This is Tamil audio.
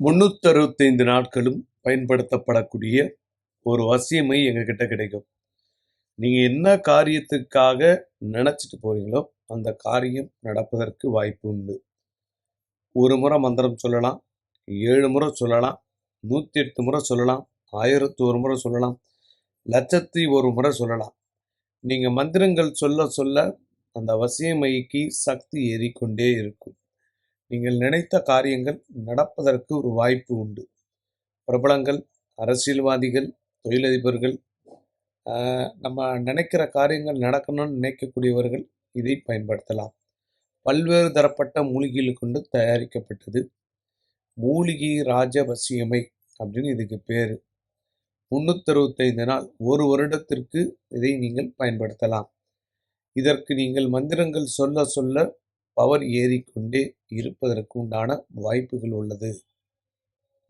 முந்நூற்றறுபத்தைந்து நாட்களும் பயன்படுத்தப்படக்கூடிய ஒரு வசியமை எங்ககிட்ட கிடைக்கும். நீங்கள் என்ன காரியத்துக்காக நினச்சிட்டு போறீங்களோ அந்த காரியம் நடப்பதற்கு வாய்ப்பு உண்டு. ஒரு முறை மந்திரம் சொல்லலாம் ஏழு முறை சொல்லலாம் நூற்றி எட்டு முறை சொல்லலாம் ஆயிரத்து ஒரு முறை சொல்லலாம் லட்சத்தி ஒரு முறை சொல்லலாம். நீங்கள் மந்திரங்கள் சொல்ல சொல்ல அந்த வசியமைக்கு சக்தி ஏறிக்கொண்டே இருக்கும். நீங்கள் நினைத்த காரியங்கள் நடப்பதற்கு ஒரு வாய்ப்பு உண்டு. பிரபலங்கள் அரசியல்வாதிகள் தொழிலதிபர்கள் நம்ம நினைக்கிற காரியங்கள் நடக்கணும்னு நினைக்கக்கூடியவர்கள் இதை பயன்படுத்தலாம். பல்வேறு தரப்பட்ட மூலிகைகள் கொண்டு தயாரிக்கப்பட்டது. மூலிகை ராஜவசியமை அப்படின்னு இதுக்கு பேர். முந்நூற்றறுபத்தைந்து நாள் ஒரு வருடத்திற்கு இதை நீங்கள் பயன்படுத்தலாம். இதற்கு நீங்கள் மந்திரங்கள் சொல்ல சொல்ல பவர் ஏறிக்கொண்டே இருப்பதற்கு உண்டான வாய்ப்புகள் உள்ளது.